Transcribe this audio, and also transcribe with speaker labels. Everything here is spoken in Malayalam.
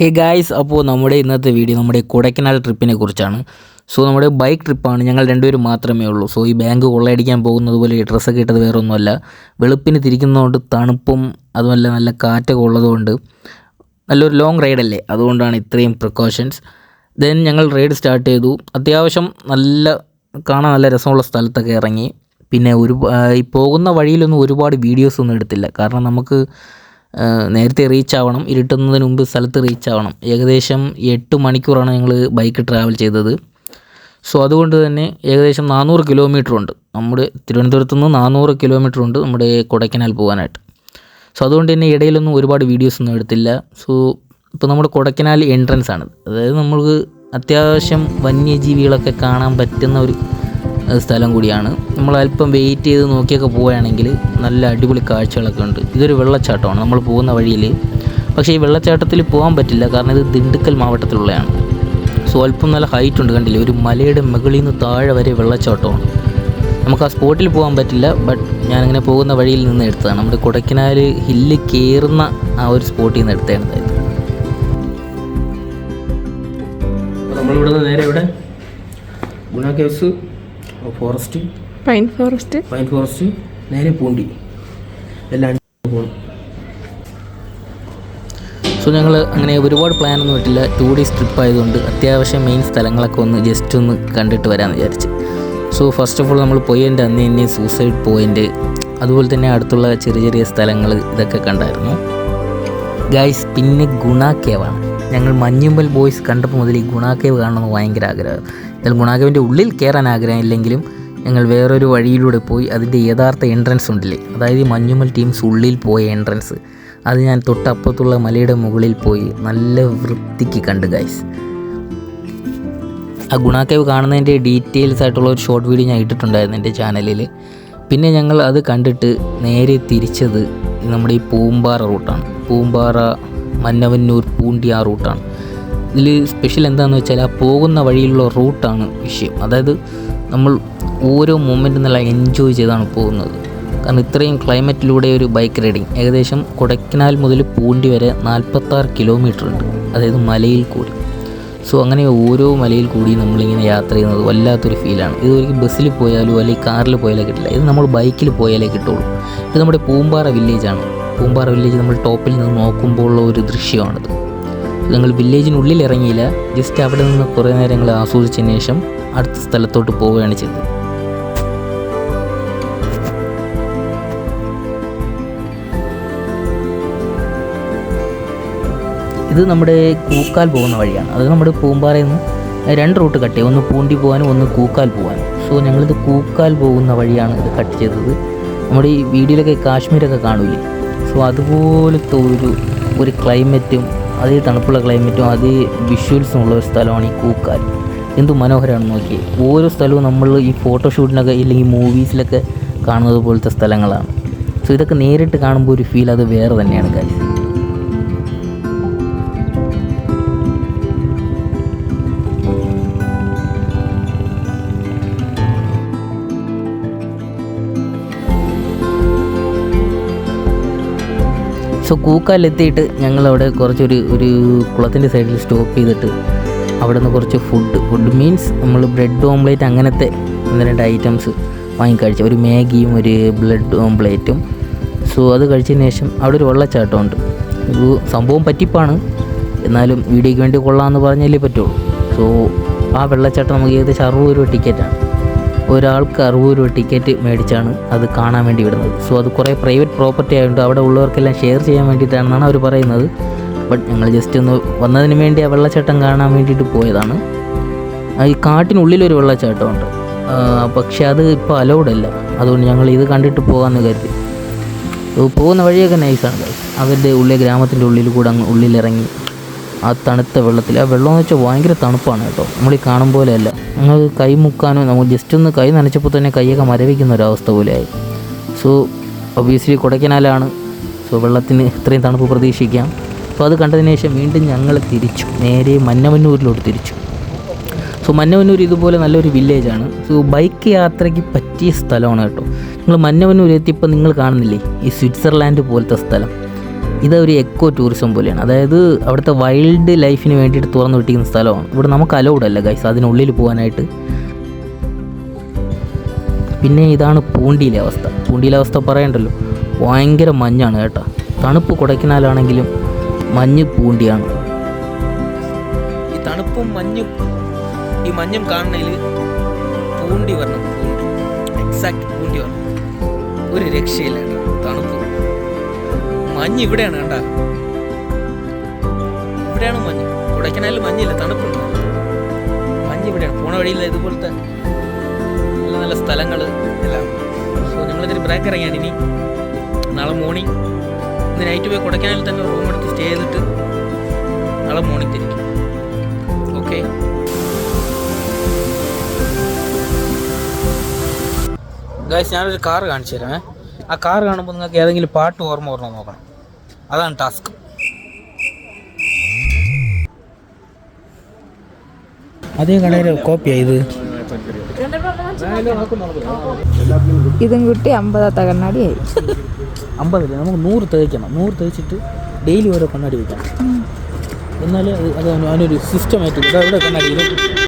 Speaker 1: ഹേ ഗായ്സ് അപ്പോൾ നമ്മുടെ ഇന്നത്തെ വീഡിയോ നമ്മുടെ കൊടൈക്കനാൽ ട്രിപ്പിനെ കുറിച്ചാണ്. സോ നമ്മുടെ ബൈക്ക് ട്രിപ്പാണ് ഞങ്ങൾ രണ്ടുപേരും മാത്രമേ ഉള്ളൂ. സോ ഈ ബാങ്ക് കൊള്ളയടിക്കാൻ പോകുന്നത് പോലെ ഡ്രസ്സൊക്കെ ഇട്ടത് വേറെ ഒന്നുമല്ല. വെളുപ്പിന് തിരിക്കുന്നതുകൊണ്ട് തണുപ്പും അതുമല്ല നല്ല കാറ്റൊക്കെ ഉള്ളതുകൊണ്ട് നല്ലൊരു ലോങ് റൈഡല്ലേ അതുകൊണ്ടാണ് ഇത്രയും പ്രിക്കോഷൻസ് ദെൻ ഞങ്ങൾ റൈഡ് സ്റ്റാർട്ട് ചെയ്തു. അത്യാവശ്യം നല്ല കാണാൻ നല്ല രസമുള്ള സ്ഥലത്തൊക്കെ ഇറങ്ങി. പിന്നെ ഒരു ഈ പോകുന്ന വഴിയിലൊന്നും ഒരുപാട് വീഡിയോസ് ഒന്നും എടുത്തില്ല. കാരണം നമുക്ക് നേരത്തെ റീച്ച് ആവണം ഇരുട്ടുന്നതിന് മുമ്പ് സ്ഥലത്ത് റീച്ച് ആവണം. ഏകദേശം എട്ട് മണിക്കൂറാണ് ഞങ്ങൾ ബൈക്ക് ട്രാവൽ ചെയ്തത്. സോ അതുകൊണ്ട് തന്നെ ഏകദേശം നാനൂറ് കിലോമീറ്റർ ഉണ്ട്. നമ്മുടെ തിരുവനന്തപുരത്തു നിന്ന് നാനൂറ് കിലോമീറ്റർ ഉണ്ട് നമ്മുടെ കൊടൈക്കനാൽ പോകാനായിട്ട് സോ അതുകൊണ്ട് തന്നെ ഇടയിലൊന്നും ഒരുപാട് വീഡിയോസ് ഒന്നും എടുത്തില്ല. സോ ഇപ്പോൾ നമ്മുടെ കൊടൈക്കനാൽ എൻട്രൻസ് ആണ് അതായത് നമുക്ക് അത്യാവശ്യം വന്യജീവികളൊക്കെ കാണാൻ പറ്റുന്ന ഒരു സ്ഥലം കൂടിയാണ്. നമ്മൾ അല്പം വെയിറ്റ് ചെയ്ത് നോക്കിയൊക്കെ പോവുകയാണെങ്കിൽ നല്ല അടിപൊളി കാഴ്ചകളൊക്കെ ഉണ്ട്. ഇതൊരു വെള്ളച്ചാട്ടമാണ്. നമ്മൾ പോകുന്ന വഴിയിൽ പക്ഷേ ഈ വെള്ളച്ചാട്ടത്തിൽ പോകാൻ പറ്റില്ല. കാരണം ഇത് ദിണ്ടുക്കൽ മാവട്ടത്തിലുള്ളതാണ്. സോ അല്പം നല്ല ഹൈറ്റ് ഉണ്ട് കണ്ടില്ലേ? ഒരു മലയുടെ മുകളിൽ നിന്ന് താഴെ വരെ വെള്ളച്ചാട്ടമാണ്. നമുക്ക് ആ സ്പോട്ടിൽ പോകാൻ പറ്റില്ല. ബട്ട് ഞാനിങ്ങനെ പോകുന്ന വഴിയിൽ നിന്ന് എടുത്തതാണ്. നമ്മുടെ കൊടക്കിനാൽ ഹില്ല് കയറുന്ന ആ ഒരു സ്പോട്ടിൽ നിന്ന് എടുത്തതാണ് നമ്മളിവിടെ നിന്ന് നേരെ ഇവിടെ Guna forest
Speaker 2: pine forest.
Speaker 1: Pine forest നേരെ പൂണ്ടി. എല്ലാം പോകും സോ ഞങ്ങൾ അങ്ങനെ ഒരുപാട് പ്ലാനൊന്നും ഇട്ടില്ല. ടു ഡേയ്സ് ട്രിപ്പ് ആയതുകൊണ്ട് അത്യാവശ്യം മെയിൻ സ്ഥലങ്ങളൊക്കെ ഒന്ന് ജസ്റ്റ് ഒന്ന് കണ്ടിട്ട് വരാമെന്ന് വിചാരിച്ച്. സോ ഫസ്റ്റ് ഓഫ് ഓൾ നമ്മൾ പോയതിന്റെ അന്ന് തന്നെ സൂസൈഡ് പോയിന്റ് അതുപോലെ തന്നെ അടുത്തുള്ള ചെറിയ ചെറിയ സ്ഥലങ്ങൾ ഇതൊക്കെ കണ്ടായിരുന്നു. ഗൈസ് പിന്നെ ഗുണ കേവാണ്. ഞങ്ങൾ മഞ്ഞുമ്പൽ ബോയ്സ് കണ്ടപ്പോൾ മുതൽ ഈ ഗുണ കേവ് കാണണമെന്ന് ഭയങ്കര ആഗ്രഹം. എന്നാൽ ഗുണാഗവിന്റെ ഉള്ളിൽ കയറാൻ ആഗ്രഹമില്ലെങ്കിലും ഞങ്ങൾ വേറൊരു വഴിയിലൂടെ പോയി അതിന്റെ യഥാർത്ഥ എൻട്രൻസ് ഉണ്ടല്ലേ? അതായത് ഈ മഞ്ഞുമൽ ടീംസ് ഉള്ളിൽ പോയ എൻട്രൻസ് അത് ഞാൻ തൊട്ടപ്പുറത്തുള്ള മലയുടെ മുകളിൽ പോയി നല്ല വൃത്തിക്ക് കണ്ടു ഗൈസ് ആ ഗുണാക്കേവ് കാണുന്നതിന്റെ ഡീറ്റെയിൽസ് ആയിട്ടുള്ള ഒരു ഷോർട്ട് വീഡിയോ ഞാൻ ഇട്ടിട്ടുണ്ടായിരുന്നു എന്റെ ചാനലിൽ പിന്നെ ഞങ്ങൾ അത് കണ്ടിട്ട് നേരെ തിരിച്ചത് നമ്മുടെ ഈ പൂമ്പാറ റൂട്ടാണ് പൂമ്പാറ മന്നവന്നൂർ പൂണ്ടി ആ റൂട്ടാണ് ഇതിൽ സ്പെഷ്യൽ എന്താണെന്ന് വെച്ചാൽ ആ പോകുന്ന വഴിയിലുള്ള റൂട്ടാണ് വിഷയം. അതായത് നമ്മൾ ഓരോ മൂമെന്റും നല്ല എൻജോയ് ചെയ്താണ് പോകുന്നത്. കാരണം ഇത്രയും ക്ലൈമറ്റിലൂടെ ഒരു ബൈക്ക് റൈഡിങ് ഏകദേശം കൊടൈക്കനാൽ മുതൽ പൂണ്ടി വരെ നാൽപ്പത്താറ് കിലോമീറ്റർ ഉണ്ട്. അതായത് മലയിൽ കൂടി. സോ അങ്ങനെ ഓരോ മലയിൽ കൂടി നമ്മളിങ്ങനെ യാത്ര ചെയ്യുന്നത് വല്ലാത്തൊരു ഫീലാണ് ഇത് ഒരിക്കലും ബസ്സിൽ പോയാലും അല്ലെങ്കിൽ കാറിൽ പോയാലോ കിട്ടില്ല. ഇത് നമ്മൾ ബൈക്കിൽ പോയാലേ കിട്ടുള്ളൂ. ഇത് നമ്മുടെ പൂമ്പാറ വില്ലേജാണ് പൂമ്പാറ വില്ലേജ് നമ്മൾ ടോപ്പിൽ നിന്ന് നോക്കുമ്പോൾ ഉള്ള ഒരു ദൃശ്യമാണിത്. ഞങ്ങൾ വില്ലേജിനുള്ളിൽ ഇറങ്ങിയില്ല. ജസ്റ്റ് അവിടെ നിന്ന് കുറേ നേരം ഞങ്ങൾ ആസ്വദിച്ചതിന് ശേഷം അടുത്ത സ്ഥലത്തോട്ട് പോവുകയാണ് ചെയ്തത്. ഇത് നമ്മുടെ കൂക്കാൽ പോകുന്ന വഴിയാണ്. അത് നമ്മുടെ പൂമ്പാറയിൽ നിന്ന് രണ്ട് റൂട്ട് കട്ട് ചെയ്യും. ഒന്ന് പൂണ്ടി പോകാനും ഒന്ന് കൂക്കാൽ പോകാനും സോ ഞങ്ങളിത് കൂക്കാൽ പോകുന്ന വഴിയാണ് ഇത് കട്ട് ചെയ്തത്. നമ്മുടെ ഈ വീഡിയോയിലൊക്കെ കാശ്മീരൊക്കെ കാണൂലേ സോ അതുപോലത്തെ ഒരു ഒരു ക്ലൈമറ്റും അതേ തണുപ്പുള്ള ക്ലൈമറ്റും അതേ വിഷ്വൽസും ഉള്ള ഒരു സ്ഥലമാണ് ഈ കൂക്കാൽ. എന്ത് മനോഹരമാണ് നോക്കി ഓരോ സ്ഥലവും നമ്മൾ ഈ ഫോട്ടോഷൂട്ടിനൊക്കെ ഇല്ലെങ്കിൽ മൂവീസിലൊക്കെ കാണുന്നത് പോലത്തെ സ്ഥലങ്ങളാണ്. സോ ഇതൊക്കെ നേരിട്ട് കാണുമ്പോൾ ഒരു ഫീൽ അത് വേറെ തന്നെയാണ് കാര്യം സോ കൂക്കാലെത്തിയിട്ട് ഞങ്ങളവിടെ കുറച്ചൊരു ഒരു കുളത്തിന്റെ സൈഡിൽ സ്റ്റോപ്പ് ചെയ്തിട്ട് അവിടെ നിന്ന് കുറച്ച് ഫുഡ് ഫുഡ് മീൻസ് നമ്മൾ ബ്രെഡ് ഓംപ്ലേറ്റ് അങ്ങനത്തെ ഒന്ന് രണ്ട് ഐറ്റംസ് വാങ്ങിക്കഴിച്ച ഒരു മാഗിയും ഒരു ബ്ലഡ് ഓംപ്ലേറ്റും. സോ അത് കഴിച്ചതിന് ശേഷം അവിടെ ഒരു വെള്ളച്ചാട്ടമുണ്ട്. ഒരു സംഭവം പറ്റിപ്പാണ്. എന്നാലും വീഡിയോയ്ക്ക് വേണ്ടി കൊള്ളാമെന്ന് പറഞ്ഞാലേ പറ്റുള്ളൂ. സോ ആ വെള്ളച്ചാട്ടം നമുക്ക് ഏകദേശം അറുപത് രൂപ ടിക്കറ്റാണ് ഒരാൾക്ക് അറുപത് രൂപ ടിക്കറ്റ് മേടിച്ചാണ് അത് കാണാൻ വേണ്ടി വിടുന്നത്. സോ അത് കുറേ പ്രൈവറ്റ് പ്രോപ്പർട്ടി ആയതുകൊണ്ട് അവിടെ ഉള്ളവർക്കെല്ലാം ഷെയർ ചെയ്യാൻ വേണ്ടിയിട്ടാണെന്നാണ് അവർ പറയുന്നത്. ബട്ട് ഞങ്ങൾ ജസ്റ്റ് ഒന്ന് വന്നതിന് വേണ്ടി ആ വെള്ളച്ചാട്ടം കാണാൻ വേണ്ടിയിട്ട് പോയതാണ്. ഈ കാട്ടിനുള്ളിലൊരു വെള്ളച്ചാട്ടമുണ്ട്. പക്ഷേ അത് ഇപ്പോൾ അലൗഡ് അല്ല. അതുകൊണ്ട് ഞങ്ങൾ ഇത് കണ്ടിട്ട് പോകാമെന്ന് കരുതി. പോകുന്ന വഴിയൊക്കെ നൈസാണ്. അവരുടെ ഉള്ളിൽ ഗ്രാമത്തിന്റെ ഉള്ളിൽ കൂടെ അങ്ങ് ഉള്ളിലിറങ്ങി ആ തണുത്ത വെള്ളത്തിൽ. ആ വെള്ളം എന്ന് വെച്ചാൽ ഭയങ്കര തണുപ്പാണ് കേട്ടോ. നമ്മൾ ഈ കാണും പോലെയല്ല നിങ്ങൾ കൈ മുക്കാനോ നമ്മൾ ജസ്റ്റ് ഒന്ന് കൈ നനച്ചപ്പോൾ തന്നെ കൈയൊക്കെ മരവിക്കുന്ന ഒരവസ്ഥ പോലെയായി. So obviously കൊടൈക്കനാലാണ്. സോ വെള്ളത്തിന് ഇത്രയും തണുപ്പ് പ്രതീക്ഷിക്കാം. അപ്പോൾ അത് കണ്ടതിന് ശേഷം വീണ്ടും ഞങ്ങൾ തിരിച്ചു. നേരെ മന്നവന്നൂരിലോട്ട് തിരിച്ചു. സോ മന്നവന്നൂർ ഇതുപോലെ നല്ലൊരു വില്ലേജാണ് സോ ബൈക്ക് യാത്രയ്ക്ക് പറ്റിയ സ്ഥലമാണ് കേട്ടോ. നിങ്ങൾ മന്നവന്നൂർ എത്തിയപ്പോൾ നിങ്ങൾ കാണുന്നില്ലേ? ഈ സ്വിറ്റ്സർലാൻഡ് പോലത്തെ സ്ഥലം. ഇതൊരു എക്കോ ടൂറിസം പോലെയാണ്. അതായത് അവിടുത്തെ വൈൽഡ് ലൈഫിന് വേണ്ടിയിട്ട് തുറന്നു വിട്ടിരിക്കുന്ന സ്ഥലമാണ്. ഇവിടെ നമുക്ക് അലൗഡ് അല്ല ഗൈസ് അതിനുള്ളിൽ പോകാനായിട്ട്. പിന്നെ ഇതാണ് പൂണ്ടിയിലെ അവസ്ഥ. പൂണ്ടിയിലെ അവസ്ഥ പറയണ്ടല്ലോ. ഭയങ്കര മഞ്ഞാണ് കേട്ടോ. തണുപ്പ് കൊടൈക്കനാലാണെങ്കിലും മഞ്ഞ് പൂണ്ടിയാണ്. ഈ തണുപ്പും മഞ്ഞും ഈ മഞ്ഞും കാണുന്നതിൽ പൂണ്ടി വരണം. പൂണ്ടി. എക്സാക്ട് പൂണ്ടി വരണം. ഒരു രക്ഷയില്ല തണുപ്പ്. മഞ്ഞ് ഇവിടെയാണ് കണ്ട. ഇവിടെയാണ് മഞ്ഞ്. കൊടൈക്കനാലിൽ മഞ്ഞില്ല തണുപ്പുണ്ട്. മഞ്ഞ് ഇവിടെയാണ്. പോണ വഴിയിൽ ഇതുപോലത്തെ നല്ല നല്ല സ്ഥലങ്ങൾ എല്ലാം. സോ ഞങ്ങളിതിൽ ബ്രേക്ക് ഇറങ്ങിയാണ് ഇനി. നാളെ മോർണിംഗ് ഇന്ന് നൈറ്റ് പോയി കൊടൈക്കനാലിൽ തന്നെ റൂം എടുത്ത് സ്റ്റേ ചെയ്തിട്ട് നാളെ മോർണിംഗ് തിരിക്കും. ഓക്കെ ഗായ്സ് ഞാനൊരു കാർ കാണിച്ചു തരാമേ ആ കാർ കാണുമ്പോൾ നിങ്ങൾക്ക് ഏതെങ്കിലും പാട്ട് ഓർമ്മ ഓർമ്മ നോക്കണം. അതാണ് ടാസ്ക് അതേ കടയുടെ കോപ്പിയാ ഇത്.
Speaker 2: ഇതും കുട്ടി അമ്പതാത്ത കണ്ണാടിയായി.
Speaker 1: അമ്പതില്ല നമുക്ക് നൂറ് തേക്കണം നൂറ് തേച്ചിട്ട് ഡെയിലി ഓരോ കണ്ണാടി വയ്ക്കണം എന്നാലേ അത് അത് അതിന് അതിനൊരു സിസ്റ്റമായിട്ട് ഇവിടെ കണ്ണാടി.